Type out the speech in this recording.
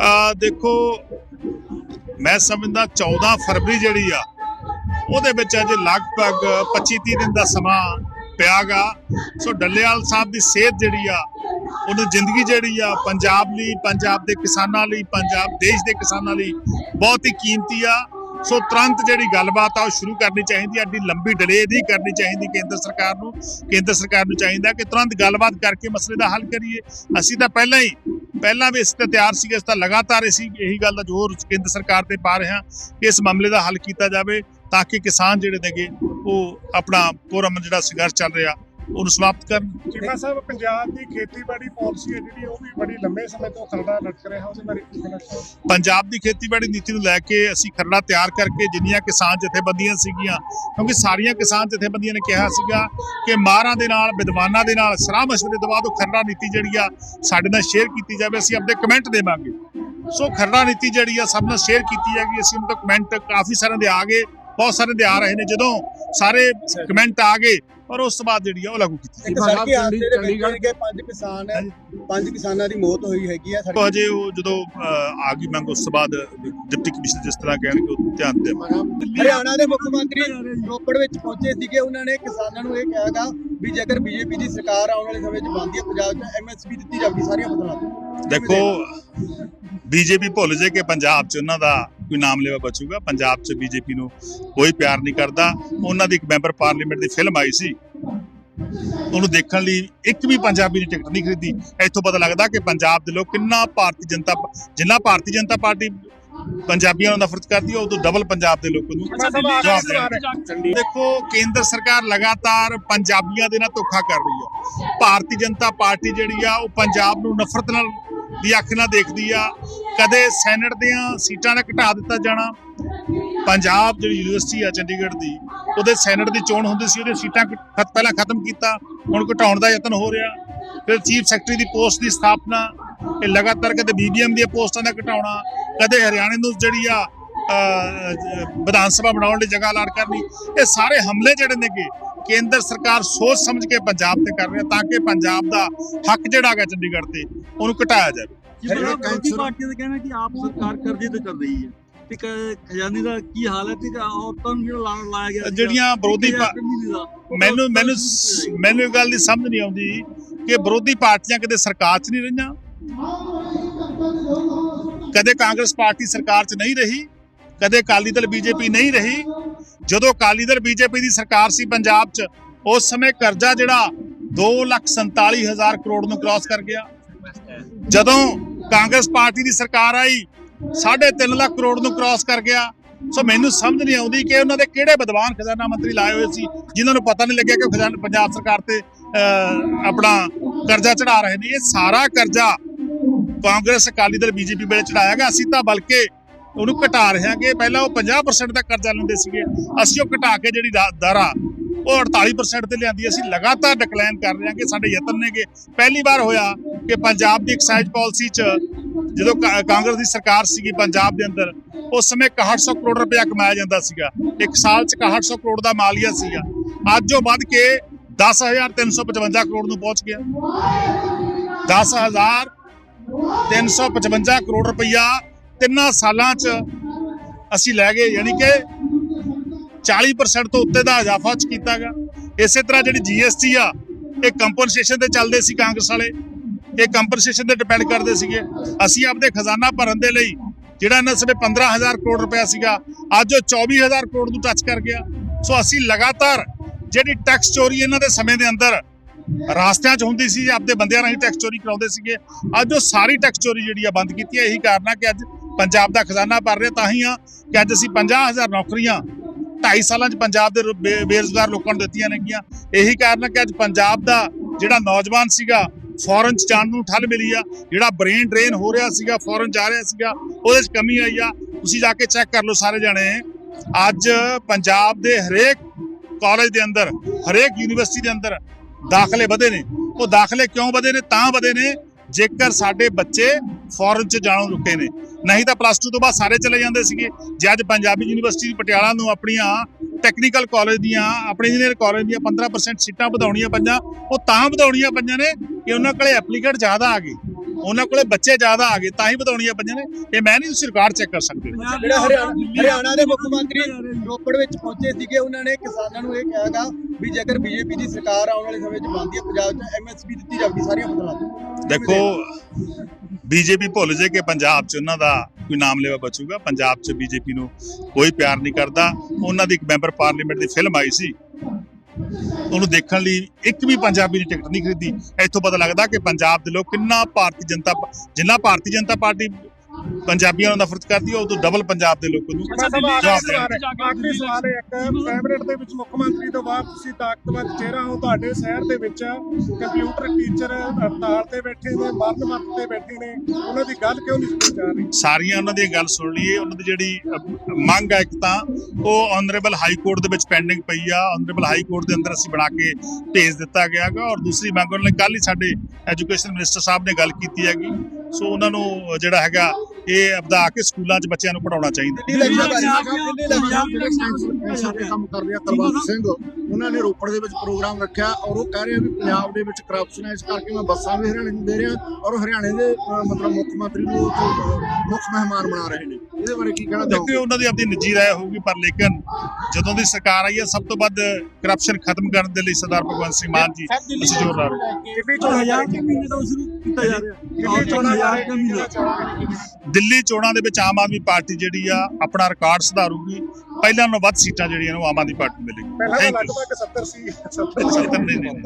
ਆ ਦੇਖੋ, ਮੈਂ ਸਮਝਦਾ 14 ਫਰਵਰੀ ਜਿਹੜੀ ਆ, ਉਹਦੇ ਵਿੱਚ ਅਜੇ ਲਗਭਗ 25 30 ਦਿਨ ਦਾ ਸਮਾਂ ਪਿਆਗਾ ਸੋ ਡੱਲੇਵਾਲ ਸਾਹਿਬ ਦੀ ਸਿਹਤ ਜਿਹੜੀ ਆ, ਉਹਨੂੰ ਜ਼ਿੰਦਗੀ ਜਿਹੜੀ ਆ, ਪੰਜਾਬ ਲਈ, ਪੰਜਾਬ ਦੇ ਕਿਸਾਨਾਂ ਲਈ, ਪੰਜਾਬ ਦੇਸ਼ ਦੇ ਕਿਸਾਨਾਂ ਲਈ ਬਹੁਤ ਹੀ ਕੀਮਤੀ ਆ। ਸੋ ਤੁਰੰਤ ਜਿਹੜੀ ਗੱਲਬਾਤ ਆ, ਉਹ ਸ਼ੁਰੂ ਕਰਨੀ ਚਾਹੀਦੀ ਆ। ਐਡੀ ਲੰਬੀ ਡਿਲੇ ਨਹੀਂ ਕਰਨੀ ਚਾਹੀਦੀ ਕੇਂਦਰ ਸਰਕਾਰ ਨੂੰ। ਕੇਂਦਰ ਸਰਕਾਰ ਨੂੰ ਚਾਹੀਦਾ ਕਿ ਤੁਰੰਤ ਗੱਲਬਾਤ ਕਰਕੇ ਮਸਲੇ ਦਾ ਹੱਲ ਕਰੀਏ। ਅਸੀਂ ਤਾਂ ਪਹਿਲਾਂ ਹੀ ਪਹਿਲਾਂ ਵੀ ਇਸ ਤੇ ਤਿਆਰ ਸੀਗੇ, ਇਸ ਤਾਂ ਲਗਾਤਾਰ ਅਸੀਂ ਇਹੀ ਗੱਲ ਦਾ ਜ਼ੋਰ ਕੇਂਦਰ ਸਰਕਾਰ ਤੇ ਪਾ ਰਹੇ ਹਾਂ ਕਿ ਇਸ ਮਾਮਲੇ ਦਾ ਹੱਲ ਕੀਤਾ ਜਾਵੇ ਤਾਂ ਕਿ ਕਿਸਾਨ ਜਿਹੜੇ ਨੇਗੇ, ਉਹ ਆਪਣਾ ਪੂਰਾ ਜਿਹੜਾ ਸੰਘਰਸ਼ ਚੱਲ ਰਿਹਾ ਉਹਨੂੰ ਸਮਾਪਤ ਕਰਨ ਚੀਮਾ ਸਾਹਿਬ ਪੰਜਾਬ ਦੀ ਖੇਤੀਬਾੜੀ ਪਾਲਿਸੀ ਹੈ ਜਿਹੜੀ ਉਹ ਵੀ ਬੜੀ ਲੰਬੇ ਸਮੇਂ ਤੋਂ ਖਰੜਾ ਲਟਕ ਰਿਹਾ ਉਹਦੇ ਬਾਰੇ ਕੀ ਕਹਿਣਾ ਚਾਹੋਗੇ? ਪੰਜਾਬ ਦੀ ਖੇਤੀਬਾੜੀ ਨੀਤੀ ਨੂੰ ਲੈ ਕੇ ਅਸੀਂ ਖਰੜਾ ਤਿਆਰ ਕਰਕੇ ਜਿੰਨੀਆਂ ਕਿਸਾਨ ਜਥੇਬੰਦੀਆਂ ਸੀਗੀਆਂ ਕਿਉਂਕਿ ਸਾਰੀਆਂ ਕਿਸਾਨ ਜਥੇਬੰਦੀਆਂ ਨੇ ਕਿਹਾ ਸੀਗਾ ਕਿ ਮਾਰਾਂ ਦੇ ਨਾਲ ਵਿਦਵਾਨਾਂ ਦੇ ਨਾਲ ਸਲਾਹ ਮਸ਼ਵਰੇ ਤੋਂ ਬਾਅਦ ਉਹ ਖਰੜਾ ਨੀਤੀ ਜਿਹੜੀ ਆ ਸਾਡੇ ਨਾਲ ਸ਼ੇਅਰ ਕੀਤੀ ਜਾਵੇ ਅਸੀਂ ਆਪਣੇ ਕਮੈਂਟ ਦੇਵਾਂਗੇ। ਸੋ ਖਰੜਾ ਨੀਤੀ ਜਿਹੜੀ ਆ ਸਭ ਨਾਲ ਸ਼ੇਅਰ ਕੀਤੀ ਜਾਏਗੀ ਅਸੀਂ ਉਹਨਾਂ ਕਮੈਂਟ ਕਾਫੀ ਸਾਰਿਆਂ ਦੇ ਆ ਗਏ ਬਹੁਤ ਸਾਰੇ ਦੇ ਆ ਰਹੇ ਨੇ ਜਦੋਂ ਸਾਰੇ ਕਮੈਂਟ ਆ ਗਏ ਔਰ ਉਸ ਤੋਂ ਬਾਅਦ ਜਿਹੜੀ ਆ ਉਹ ਲਾਗੂ ਕੀਤੀ ਇੱਕ ਜਾਏਗੀ ਸੜਕੀ ਹਾਦਸੇ ਦੇ ਵਿੱਚ ਜਿਹੜੇ ਪੰਜ ਕਿਸਾਨ ਹੈ ਪੰਜ ਕਿਸਾਨਾਂ ਦੀ ਮੌਤ ਹੋਈ ਹੈਗੀ ਆ ਉਹ ਹਜੇ ਉਹ ਜਦੋਂ ਆ ਗਈ ਮੰਗ ਉਸ ਤੋਂ ਬਾਅਦ ਡਿਪਟੀ ਕਮਿਸ਼ਨਰ ਜਿਸ ਤਰ੍ਹਾਂ ਕਹਿਣਗੇ ਉਹ ਧਿਆਨ ਦੇਵਾਂਗੇ। ਹਰਿਆਣਾ ਦੇ ਮੁੱਖ ਮੰਤਰੀ ਰੋਪੜ ਵਿੱਚ ਪਹੁੰਚੇ ਸੀਗੇ। ਉਹਨਾਂ ਨੇ ਕਿਸਾਨਾਂ ਨੂੰ ਇਹ ਕਿਹਾਗਾ ਵੀ ਜੇਕਰ ਬੀਜੇਪੀ ਦੀ ਸਰਕਾਰ ਆਉਣ ਵਾਲੇ ਸਮੇਂ 'ਚ ਬਣਦੀ ਹੈ ਪੰਜਾਬ 'ਚ ਐਮਐਸਪੀ ਦਿੱਤੀ ਜਾਊਗੀ ਸਾਰੀਆਂ ਫਸਲਾਂ ਦੇਖੋ ਬੀਜੇਪੀ ਭੁੱਲ ਜੇ ਕਿ ਪੰਜਾਬ 'ਚ ਉਹਨਾਂ ਦਾ ਕੋਈ ਨਾਮ ਲੈਵਾ ਬਚੂਗਾ ਪੰਜਾਬ 'ਚ ਬੀਜੇਪੀ ਨੂੰ ਕੋਈ ਪਿਆਰ ਨਹੀਂ ਕਰਦਾ। ਉਹਨਾਂ ਦੀ ਇੱਕ ਮੈਂਬਰ ਪਾਰਲੀਮੈਂਟ ਦੀ ਫਿਲਮ ਆਈ ਸੀ। ਉਹਨੂੰ ਦੇਖਣ ਲਈ ਇੱਕ ਵੀ ਪੰਜਾਬੀ ਨੇ ਟਿਕਟ ਨਹੀਂ ਖਰੀਦੀ। ਇੱਥੋਂ ਪਤਾ ਲੱਗਦਾ ਕਿ ਪੰਜਾਬ ਦੇ ਲੋਕ ਕਿੰਨਾ ਭਾਰਤੀ ਜਨਤਾ ਜਿੰਨਾ ਭਾਰਤੀ ਜਨਤਾ ਪਾਰਟੀ ਪੰਜਾਬੀਆਂ ਨੂੰ ਨਫ਼ਰਤ ਕਰਦੀ ਹੈ ਉਦੋਂ ਡਬਲ ਪੰਜਾਬ ਦੇ ਲੋਕ ਨੂੰ ਜਵਾਬ ਦੇਖੋ ਕੇਂਦਰ ਸਰਕਾਰ ਲਗਾਤਾਰ ਪੰਜਾਬੀਆਂ ਦੇ ਨਾਲ ਧੋਖਾ ਕਰ ਰਹੀ ਹੈ। ਭਾਰਤੀ ਜਨਤਾ ਪਾਰਟੀ ਜਿਹੜੀ ਆ ਉਹ ਪੰਜਾਬ ਨੂੰ ਨਫ਼ਰਤ ਨਾਲ ਦੀ ਅੱਖ ਨਾਲ ਦੇਖਦੀ ਆ। ਕਦੇ ਸੈਨੇਟ ਦੀਆਂ ਸੀਟਾਂ ਦਾ ਘਟਾ ਦਿੱਤਾ ਜਾਣਾ। ਪੰਜਾਬ ਜਿਹੜੀ ਯੂਨੀਵਰਸਿਟੀ ਆ ਚੰਡੀਗੜ੍ਹ ਦੀ, ਉਹਦੇ ਸੈਨੇਟ ਦੀ ਚੋਣ ਹੁੰਦੀ ਸੀ ਉਹਦੇ ਸੀਟਾਂ ਖ- ਖਤ, ਪਹਿਲਾਂ ਖਤਮ ਕੀਤਾ, ਹੁਣ ਘਟਾਉਣ ਦਾ ਯਤਨ ਹੋ ਰਿਹਾ। ਫਿਰ ਚੀਫ ਸੈਕਟਰੀ ਦੀ ਪੋਸਟ ਦੀ ਸਥਾਪਨਾ, ਇਹ ਲਗਾਤਾਰ ਕਦੇ ਬੀਬੀਐਮ ਦੀਆਂ ਪੋਸਟਾਂ ਦਾ ਘਟਾਉਣਾ, ਕਦੇ ਹਰਿਆਣੇ ਨੂੰ ਜਿਹੜੀ ਆ ਵਿਧਾਨ ਸਭਾ ਬਣਾਉਣ ਲਈ ਜਗ੍ਹਾ ਲਾੜ ਕਰਨੀ, ਇਹ ਸਾਰੇ ਹਮਲੇ ਜਿਹੜੇ ਨੇਗੇ, ਕੇਂਦਰ ਸਰਕਾਰ ਸੋਚ ਸਮਝ ਕੇ ਪੰਜਾਬ ਤੇ ਕਰ ਰਹੀ ਹੈ ਤਾਂ ਕਿ ਪੰਜਾਬ ਦਾ ਹੱਕ ਜਿਹੜਾ ਹੈਗਾ ਚੰਡੀਗੜ੍ਹ ਤੇ, ਉਹਨੂੰ ਘਟਾਇਆ ਜਾਵੇ। ਜਿਵੇਂ ਵਿਰੋਧੀ ਪਾਰਟੀਆਂ ਦਾ ਕਹਿਣਾ ਕਿ ਆਪ ਸਰਕਾਰ ਕਰਜ਼ੇ ਤੇ ਚੱਲ ਰਹੀ ਹੈ। ਤੇ ਖਜ਼ਾਨੇ ਦਾ ਕੀ ਹਾਲ ਹੈ? ਤੇ ਔਰਤਾਂ ਨੂੰ ਜਿਹੜਾ ਲਾਣ ਲਾਇਆ ਗਿਆ ਜਿਹੜੀਆਂ ਵਿਰੋਧੀ ਮੈਨੂੰ ਮੈਨੂੰ। ਮੈਨੂੰ ਇਹ ਗੱਲ ਦੀ ਸਮਝ ਨਹੀਂ ਆਉਂਦੀ ਕਿ ਵਿਰੋਧੀ ਪਾਰਟੀਆਂ ਕਦੇ ਸਰਕਾਰ 'ਚ ਨਹੀਂ ਰਹੀਆਂ। ਕਦੇ ਕਾਂਗਰਸ ਪਾਰਟੀ ਸਰਕਾਰ 'ਚ ਨਹੀਂ ਰਹੀ। ਕਦੇ ਅਕਾਲੀ ਦਲ ਬੀਜੇਪੀ ਨਹੀਂ ਰਹੀ। ਜਦੋਂ ਅਕਾਲੀ ਦਲ ਬੀਜੇਪੀ ਦੀ ਸਰਕਾਰ ਸੀ ਪੰਜਾਬ 'ਚ ਉਸ ਸਮੇਂ ਕਰਜ਼ਾ ਜਿਹੜਾ 247000 ਕਰੋੜ ਨੂੰ ਕ੍ਰਾਸ ਕਰ ਗਿਆ। ਜਦੋਂ ਕਾਂਗਰਸ ਪਾਰਟੀ ਦੀ ਸਰਕਾਰ ਆਈ 3.5 ਲੱਖ ਕਰੋੜ ਨੂੰ ਕ੍ਰਾਸ ਕਰ ਗਿਆ। ਸੋ ਮੈਨੂੰ ਸਮਝ ਨਹੀਂ ਆਉਂਦੀ ਕਿ ਉਹਨਾਂ ਦੇ ਕਿਹੜੇ ਵਿਦਵਾਨ ਖਜ਼ਾਨਾ ਮੰਤਰੀ ਲਾਏ ਹੋਏ ਸੀ ਜਿਨ੍ਹਾਂ ਨੂੰ ਪਤਾ ਨਹੀਂ ਲੱਗਿਆ ਕਿ ਖਜ਼ਾਨਾ ਪੰਜਾਬ ਸਰਕਾਰ ਤੇ ਅਹ, ਆਪਣਾ ਕਰਜ਼ਾ ਚੜਾ ਰਹੇ ਨੇ। ਇਹ ਸਾਰਾ ਕਰਜ਼ਾ ਕਾਂਗਰਸ ਅਕਾਲੀ ਦਲ ਬੀਜੇਪੀ ਵੇਲੇ ਚੜਾਇਆ ਗਿਆ। ਅਸੀਂ ਤਾਂ ਬਲਕਿ ਉਹਨੂੰ ਘਟਾ ਰਹੇ ਹਾਂਗੇ। ਪਹਿਲਾਂ ਉਹ 50% ਦਾ ਕਰਜ਼ਾ ਲੈਂਦੇ ਸੀਗੇ। ਅਸੀਂ ਉਹ ਘਟਾ ਕੇ ਜਿਹੜੀ ਦਰ ਆ ਉਹ 48% ਤੇ ਲਿਆਂਦੀ। ਅਸੀਂ ਲਗਾਤਾਰ ਡਿਕਲਾਈਨ ਕਰ ਰਹੇ ਹਾਂ ਕਿ ਸਾਡੇ ਯਤਨ ਨੇਗੇ। ਪਹਿਲੀ ਵਾਰ ਹੋਇਆ ਕਿ ਪੰਜਾਬ ਦੀ ਐਕਸਾਈਜ਼ ਪਾਲਿਸੀ 'ਚ ਜਦੋਂ ਕਾਂਗਰਸ ਦੀ ਸਰਕਾਰ ਸੀਗੀ ਪੰਜਾਬ ਦੇ ਅੰਦਰ, ਉਸ ਸਮੇਂ 6100 ਕਰੋੜ ਰੁਪਇਆ ਕਮਾਇਆ ਜਾਂਦਾ ਸੀਗਾ। ਇੱਕ ਸਾਲ 'ਚ 6100 ਕਰੋੜ ਦਾ ਮਾਲੀਆ ਸੀਗਾ। ਅੱਜ ਉਹ ਵੱਧ ਕੇ 10355 ਕਰੋੜ ਨੂੰ ਪਹੁੰਚ ਗਿਆ। 10355 ਕਰੋੜ ਰੁਪਇਆ ਤਿੰਨਾਂ ਸਾਲਾਂ 'ਚ ਅਸੀਂ ਲੈ ਗਏ। ਯਾਨੀ ਕਿ 40% ਤੋਂ ਉੱਤੇ ਦਾ ਇਜ਼ਾਫਾ ਚ ਕੀਤਾ ਗਿਆ। ਇਸੇ ਤਰ੍ਹਾਂ ਜਿਹੜੀ ਜੀਐਸਟੀ ਆ, ਇਹ ਕੰਪਨਸੇਸ਼ਨ ਤੇ ਚੱਲਦੇ ਸੀ ਕਾਂਗਰਸ ਵਾਲੇ। ਇਹ ਕੰਪਨਸੇਸ਼ਨ ਤੇ ਡਿਪੈਂਡ ਕਰਦੇ ਸੀਗੇ। ਅਸੀਂ ਆਪਦੇ ਖਜ਼ਾਨਾ ਭਰਨ ਦੇ ਲਈ, ਜਿਹੜਾ ਇਹਨਾਂ ਸਮੇਂ 15000 ਕਰੋੜ ਰੁਪਇਆ ਸੀਗਾ, ਅੱਜ ਉਹ 24000 ਕਰੋੜ ਨੂੰ ਟੱਚ ਕਰ ਗਿਆ। ਸੋ ਅਸੀਂ ਲਗਾਤਾਰ ਜਿਹੜੀ ਟੈਕਸ ਚੋਰੀ ਇਹਨਾਂ ਦੇ ਸਮੇਂ ਦੇ ਅੰਦਰ ਰਾਸਤਿਆਂ 'ਚ ਹੁੰਦੀ ਸੀ, ਆਪਦੇ ਬੰਦਿਆਂ ਰਾਹੀਂ ਟੈਕਸ ਚੋਰੀ ਕਰਾਉਂਦੇ ਸੀਗੇ। ਅੱਜ ਉਹ ਸਾਰੀ ਟੈਕਸ ਚੋਰੀ ਜਿਹੜੀ ਆ ਬੰਦ ਕੀਤੀ ਹੈ ਇਹੀ ਕਾਰਨ ਆ ਕਿ ਅੱਜ ਪੰਜਾਬ ਦਾ ਖਜ਼ਾਨਾ ਭਰ ਰਿਹਾ, ਤਾਂ ਹੀ ਆ ਕਿ ਅੱਜ ਅਸੀਂ 50000 ਨੌਕਰੀਆਂ 2.5 ਸਾਲਾਂ 'ਚ ਪੰਜਾਬ ਦੇ ਰੋ- ਬੇ- ਬੇਰੁਜ਼ਗਾਰ ਲੋਕਾਂ ਨੂੰ ਦਿੱਤੀਆਂ ਨੇਗੀਆਂ। ਇਹੀ ਕਾਰਨ ਹੈ ਕਿ ਅੱਜ ਪੰਜਾਬ ਦਾ ਜਿਹੜਾ ਨੌਜਵਾਨ ਸੀਗਾ, ਫੋਰਨ 'ਚ ਜਾਣ ਨੂੰ ਠੱਲ ਮਿਲੀ ਆ। ਜਿਹੜਾ ਬ੍ਰੇਨ ਡਰੇਨ ਹੋ ਰਿਹਾ ਸੀਗਾ, ਫੋਰਨ ਜਾ ਰਿਹਾ ਸੀਗਾ, ਉਹਦੇ 'ਚ ਕਮੀ ਆਈ ਆ। ਤੁਸੀਂ ਜਾ ਕੇ ਚੈੱਕ ਕਰ ਲਓ ਸਾਰੇ ਜਣੇ। ਅੱਜ ਪੰਜਾਬ ਦੇ ਹਰੇਕ ਕਾਲਜ ਦੇ ਅੰਦਰ, ਹਰੇਕ ਯੂਨੀਵਰਸਿਟੀ ਦੇ ਅੰਦਰ ਦਾਖਲੇ ਵਧੇ ਨੇ। ਉਹ ਦਾਖਲੇ ਕਿਉਂ ਵਧੇ ਨੇ? ਤਾਂ ਵਧੇ ਨੇ ਜੇਕਰ ਸਾਡੇ ਬੱਚੇ ਫੋਰਨ ਚ ਜਾਣੋਂ ਰੁਕੇ ਨੇ। ਨਹੀਂ ਤਾਂ ਪਲੱਸ 2 ਤੋਂ ਬਾਅਦ ਸਾਰੇ ਚਲੇ ਜਾਂਦੇ ਸੀਗੇ। ਜੇ ਅੱਜ ਪੰਜਾਬੀ ਯੂਨੀਵਰਸਿਟੀ ਪਟਿਆਲਾ ਨੂੰ ਆਪਣੀਆਂ ਟੈਕਨੀਕਲ ਕਾਲਜ ਦੀਆਂ ਆਪਣੇ ਇੰਜੀਨੀਅਰ ਕਾਲਜ ਦੀਆਂ 15% ਸੀਟਾਂ ਵਧਾਉਣੀਆਂ ਪਈਆਂ ਉਹ ਤਾਂ ਵਧਾਉਣੀਆਂ ਪਈਆਂ ਨੇ ਕਿ ਉਹਨਾਂ ਕੋਲੇ ਐਪਲੀਕੈਂਟ ਜ਼ਿਆਦਾ ਆ ਗਏ। ਉਹਨਾਂ ਕੋਲੇ ਬੱਚੇ ਜ਼ਿਆਦਾ ਆ ਗਏ ਤਾਂ ਹੀ ਵਧਾਉਣੀਆਂ ਪਈਆਂ ਨੇ। ਇਹ ਮੈਂ ਨਹੀਂ ਤੁਸੀਂ ਰਿਕਾਰਡ ਚੈੱਕ ਕਰ ਸਕਦੇ। ਜਿਹੜਾ ਹਰਿਆਣਾ ਹਰਿਆਣਾ ਦੇ ਮੁੱਖ ਮੰਤਰੀ ਰੋਪੜ ਵਿੱਚ ਪਹੁੰਚੇ ਸੀਗੇ ਉਹਨਾਂ ਨੇ ਕਿਸਾਨਾਂ ਨੂੰ ਇਹ ਕਿਹਾਗਾ ਵੀ ਜੇਕਰ ਬੀਜੇਪੀ ਦੀ ਸਰਕਾਰ ਆਉਣ ਵਾਲੇ ਸਮੇਂ 'ਚ ਬਣਦੀ ਹੈ ਪੰਜਾਬ 'ਚ ਐਮਐਸਪੀ ਦਿੱਤੀ ਜਾਊਗੀ ਸਾਰੀਆਂ ਫਸਲਾਂ ਤੇ ਦੇਖੋ ਬੀਜੇਪੀ ਭੁੱਲ ਜੇ ਕਿ ਪੰਜਾਬ 'ਚ ਉਹਨਾਂ ਦਾ ਕੋਈ ਨਾਮ ਲੈਵਾ ਬਚੂਗਾ। ਪੰਜਾਬ 'ਚ ਬੀਜੇਪੀ ਨੂੰ ਕੋਈ ਪਿਆਰ ਨਹੀਂ ਕਰਦਾ। ਉਹਨਾਂ ਦੀ ਇੱਕ ਮੈਂਬਰ ਪਾਰਲੀਮੈਂਟ ਦੀ ਫਿਲਮ ਆਈ ਸੀ। ਉਹਨੂੰ ਦੇਖਣ ਲਈ ਇੱਕ ਵੀ ਪੰਜਾਬੀ ਨੇ ਟਿਕਟ ਨਹੀਂ ਖਰੀਦੀ। ਇੱਥੋਂ ਪਤਾ ਲੱਗਦਾ ਕਿ ਪੰਜਾਬ ਦੇ ਲੋਕ ਕਿੰਨਾ ਭਾਰਤੀ ਜਨਤਾ ਜਿੰਨਾ ਭਾਰਤੀ ਜਨਤਾ ਪਾਰਟੀ ਪੰਜਾਬੀਆਂ ਨੂੰ ਨਫ਼ਰਤ ਕਰਦੀ ਹੈ ਉਹ ਤੋਂ ਡਬਲ ਪੰਜਾਬ ਦੇ ਲੋਕ ਨੂੰ। ਜਵਾਬ ਆਖਰੀ ਸਵਾਲ ਹੈ ਆਖਰੀ ਸਵਾਲ ਹੈ ਇੱਕ ਕੈਬਨਿਟ ਦੇ ਵਿੱਚ ਮੁੱਖ ਮੰਤਰੀ ਤੋਂ ਬਾਅਦ ਤੁਸੀਂ ਤਾਕਤਵਰ ਚਿਹਰਾ ਹੋ ਤੁਹਾਡੇ ਸ਼ਹਿਰ ਦੇ ਵਿੱਚ ਕੰਪਿਊਟਰ ਟੀਚਰ ਹੜਤਾਲ ਤੇ ਬੈਠੇ ਨੇ ਮਰਨ ਮੱਤ ਤੇ ਬੈਠੇ ਨੇ ਉਹਨਾਂ ਦੀ ਗੱਲ ਕਿਉਂ ਨਹੀਂ ਸੁਣੀ ਜਾ ਰਹੀ? ਸਾਰੀਆਂ ਉਹਨਾਂ ਦੀ ਗੱਲ ਸੁਣ ਲਈਏ ਉਹਨਾਂ ਦੀ ਜਿਹੜੀ ਮੰਗ ਹੈ ਇੱਕ ਤਾਂ ਉਹ ਆਨਰੇਬਲ ਹਾਈ ਕੋਰਟ ਦੇ ਵਿੱਚ ਪੈਂਡਿੰਗ ਪਈ ਆ ਆਨਰੇਬਲ ਹਾਈ ਕੋਰਟ ਦੇ ਅੰਦਰ ਅਸੀਂ ਬਣਾ ਕੇ ਭੇਜ ਦਿੱਤਾ ਗਿਆ ਹੈਗਾ ਔਰ ਦੂਸਰੀ ਮੰਗ ਉਹਨਾਂ ਨੇ ਕੱਲ ਹੀ ਸਾਡੇ ਐਜੂਕੇਸ਼ਨ ਮਿਨਿਸਟਰ ਸਾਹਿਬ ਨੇ ਗੱਲ ਕੀਤੀ ਹੈਗੀ। ਸੋ ਉਹਨਾਂ ਨੂੰ ਜਿਹੜਾ ਹੈਗਾ ਇਹ ਆ ਕੇ ਸਕੂਲਾਂ 'ਚ ਬੱਚਿਆਂ ਨੂੰ ਪੜਾਉਣਾ ਚਾਹੀਦਾ। ਕੰਮ ਕਰ ਰਿਹਾ ਕੁਲਵੰਤ ਸਿੰਘ। ਉਹਨਾਂ ਨੇ ਰੋਪੜ ਦੇ ਵਿੱਚ ਪ੍ਰੋਗਰਾਮ ਰੱਖਿਆ ਔਰ ਉਹ ਕਹਿ ਰਹੇ ਆ ਵੀ ਪੰਜਾਬ ਦੇ ਵਿੱਚ ਕਰਪਸ਼ਨ ਹੈ ਇਸ ਕਰਕੇ ਮੈਂ ਬੱਸਾਂ ਵੀ ਹਰਿਆਣੇ ਨੂੰ ਦੇ ਰਿਹਾ ਔਰ ਹਰਿਆਣੇ ਦੇ ਮਤਲਬ ਮੁੱਖ ਮੰਤਰੀ ਨੂੰ ਮੁੱਖ ਮਹਿਮਾਨ ਬਣਾ ਰਹੇ ਨੇ। ਇਹਦੇ ਬਾਰੇ ਕੀ ਕਹਿਣਾ ਚਾਹੋਗੇ? ਦੇਖੋ ਉਹਨਾਂ ਦੀ ਆਪਣੀ ਨਿੱਜੀ ਰਾਏ ਹੋਊਗੀ ਪਰ ਲੇਕਿਨ ਜਦੋਂ ਦੀ ਸਰਕਾਰ ਆਈ ਹੈ ਸਭ ਤੋਂ ਵੱਧ ਕਰਪਸ਼ਨ ਖਤਮ ਕਰਨ ਦੇ ਲਈ ਸਰਦਾਰ ਭਗਵੰਤ ਸਿੰਘ ਮਾਨ ਜੀ ਅਸੀਂ ਜ਼ੋਰ ਲਾ ਰਹੇ। ਹਾਂ। ਬਾਰੇ ਦੇ ਮਹੀਨੇ ਤੋਂ ਸ਼ੁਰੂ ਕੀਤਾ ਜਾ ਰਿਹਾ। ਦਿੱਲੀ ਚੋਣ ਚੋਣਾਂ ਦਿੱਲੀ ਚੋਣਾਂ ਦੇ ਵਿੱਚ ਆਮ ਆਦਮੀ ਪਾਰਟੀ ਜਿਹੜੀ ਆ ਆਪਣਾ ਰਿਕਾਰਡ ਸੁਧਾਰੂਗੀ। ਪਹਿਲਾਂ ਨਾਲੋਂ ਵੱਧ ਸੀਟਾਂ ਜਿਹੜੀਆਂ ਨੇ ਉਹ ਆਮ ਆਦਮੀ ਪਾਰਟੀ ਨੂੰ ਮਿਲੇਗੀ ਪਹਿਲਾਂ ਲਗਭਗ 70 ਸੀ। 70 ਸੱਤਰ ਨਹੀਂ ਨਹੀਂ।